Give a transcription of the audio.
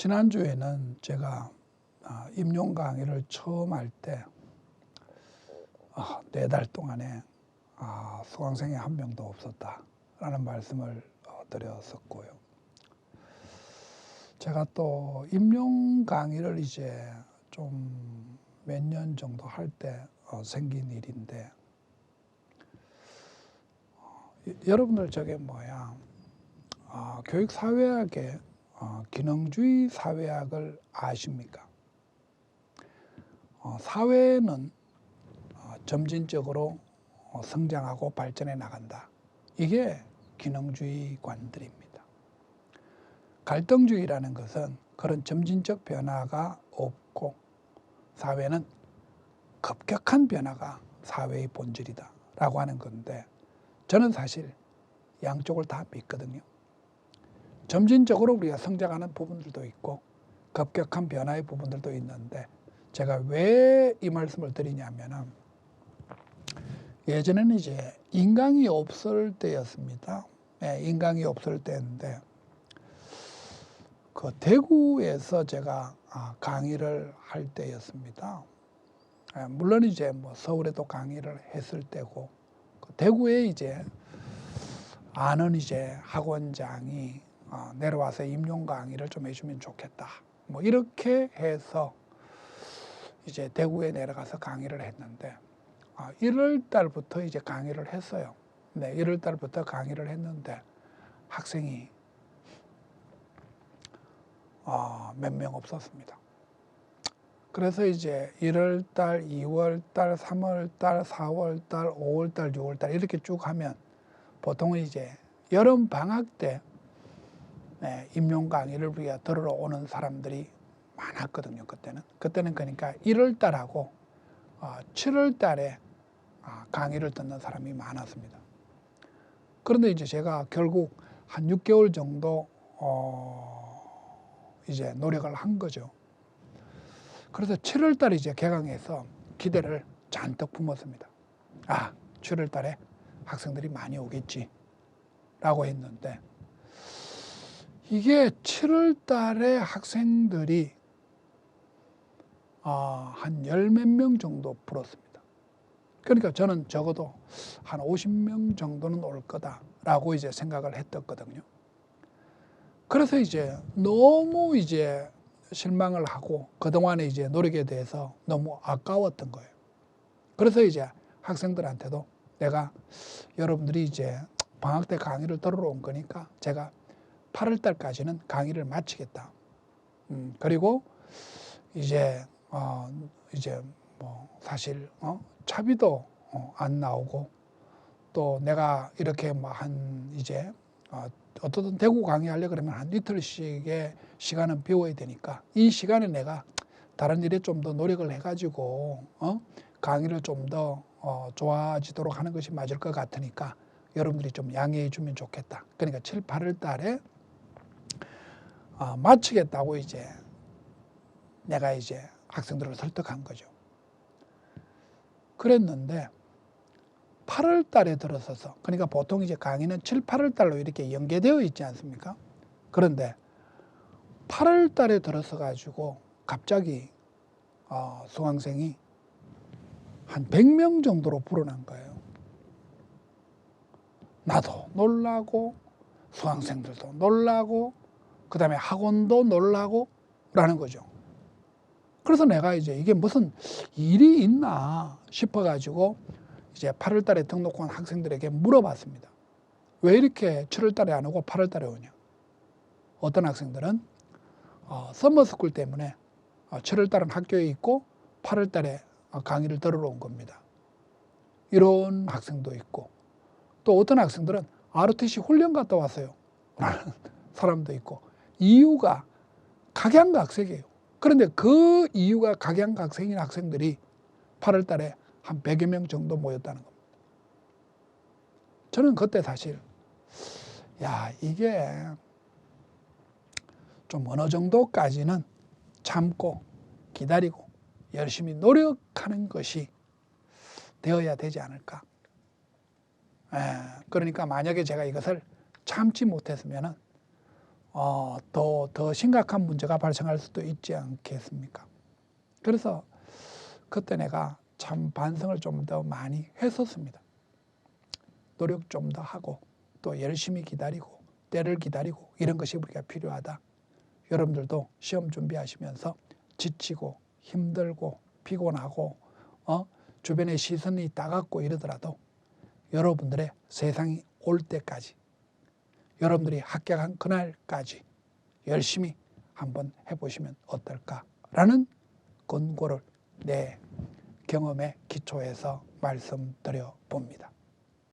지난주에는 제가 아, 임용 강의를 처음 할 때 네달 동안에 아, 수강생이 한 명도 없었다라는 말씀을 어, 드렸었고요. 제가 또 임용 강의를 이제 좀 몇 년 정도 할때 어, 생긴 일인데 어, 여러분들 저게 뭐야 아, 교육 사회학의 어, 기능주의 사회학을 아십니까? 어, 사회는 어, 점진적으로 어, 성장하고 발전해 나간다. 이게 기능주의 관들입니다. 갈등주의라는 것은 그런 점진적 변화가 없고 사회는 급격한 변화가 사회의 본질이다 라고 하는 건데 저는 사실 양쪽을 다 믿거든요. 점진적으로 우리가 성장하는 부분들도 있고 급격한 변화의 부분들도 있는데 제가 왜 이 말씀을 드리냐면은 예전에는 이제 인강이 없을 때였습니다. 네, 인강이 없을 때인데 그 대구에서 제가 아, 강의를 할 때였습니다. 예, 물론 이제 뭐 서울에도 강의를 했을 때고 그 대구에 이제 아는 이제 학원장이 어, 내려와서 임용 강의를 좀 해주면 좋겠다. 뭐 이렇게 해서 이제 대구에 내려가서 강의를 했는데 1월 달부터 이제 강의를 했어요. 네, 1월 달부터 강의를 했는데 학생이 어, 몇명 없었습니다. 그래서 이제 1월 달, 2월 달, 3월 달, 4월 달, 5월 달, 6월 달 이렇게 쭉 하면 보통은 이제 여름 방학 때 네, 임용 강의를 우리가 들으러 오는 사람들이 많았거든요. 그때는 그때는 그러니까 1월 달하고 어, 7월 달에 아, 강의를 듣는 사람이 많았습니다. 그런데 이제 제가 결국 한 6개월 정도 어, 이제 노력을 한 거죠. 그래서 7월 달에 이제 개강해서 기대를 잔뜩 품었습니다. 아, 7월 달에 학생들이 많이 오겠지. 라고 했는데, 이게 7월 달에 학생들이 어, 한열 몇 명 정도 불었습니다. 그러니까 저는 적어도 한 50명 정도는 올 거다라고 이제 생각을 했었거든요. 그래서 이제 너무 이제 실망을 하고 그동안에 이제 노력에 대해서 너무 아까웠던 거예요. 그래서 이제 학생들한테도 내가 여러분들이 이제 방학 때 강의를 들으러 온 거니까 제가 8월 달까지는 강의를 마치겠다. 음, 그리고 이제 어, 이제 뭐 사실 어, 차비도 어, 안 나오고 또 내가 이렇게 뭐 한 이제 어, 어떻든 대구 강의하려 그러면 한 이틀씩의 시간은 비워야 되니까 이 시간에 내가 다른 일에 좀 더 노력을 해가지고 어? 강의를 좀더 어, 좋아지도록 하는 것이 맞을 것 같으니까 여러분들이 좀 양해해 주면 좋겠다. 그러니까 7, 8월 달에 어, 마치겠다고 이제 내가 이제 학생들을 설득한 거죠. 그랬는데 8월 달에 들어서서 그러니까 보통 이제 강의는 7, 8월 달로 이렇게 연계되어 있지 않습니까? 그런데 8월 달에 들어서 가지고 갑자기 어, 수강생이 한 100명 정도로 불어난 거예요. 나도 놀라고 수강생들도 놀라고 그 다음에 학원도 놀라고 라는 거죠. 그래서 내가 이제 이게 무슨 일이 있나 싶어가지고 이제 8월 달에 등록한 학생들에게 물어봤습니다. 왜 이렇게 7월 달에 안 오고 8월 달에 오냐? 어떤 학생들은 어, 서머스쿨 때문에 어, 7월 달은 학교에 있고 8월 달에 어, 강의를 들으러 온 겁니다. 이런 학생도 있고 또 어떤 학생들은 ROTC 훈련 갔다 왔어요. 라는 사람도 있고 이유가 각양각색이에요. 그런데 그 이유가 각양각색인 학생들이 8월 달에 한 100여 명 정도 모였다는 겁니다. 저는 그때 사실 야 이게 좀 어느 정도까지는 참고 기다리고 열심히 노력하는 것이 되어야 되지 않을까. 에, 그러니까 만약에 제가 이것을 참지 못했으면 어, 더, 더 심각한 문제가 발생할 수도 있지 않겠습니까? 그래서 그때 내가 참 반성을 좀 더 많이 했었습니다. 노력 좀 더 하고 또 열심히 기다리고 때를 기다리고 이런 것이 우리가 필요하다. 여러분들도 시험 준비하시면서 지치고 힘들고 피곤하고 어? 주변의 시선이 따갑고 이러더라도 여러분들의 세상이 올 때까지 여러분들이 합격한 그날까지 열심히 한번 해보시면 어떨까라는 권고를 내 경험에 기초해서 말씀드려 봅니다.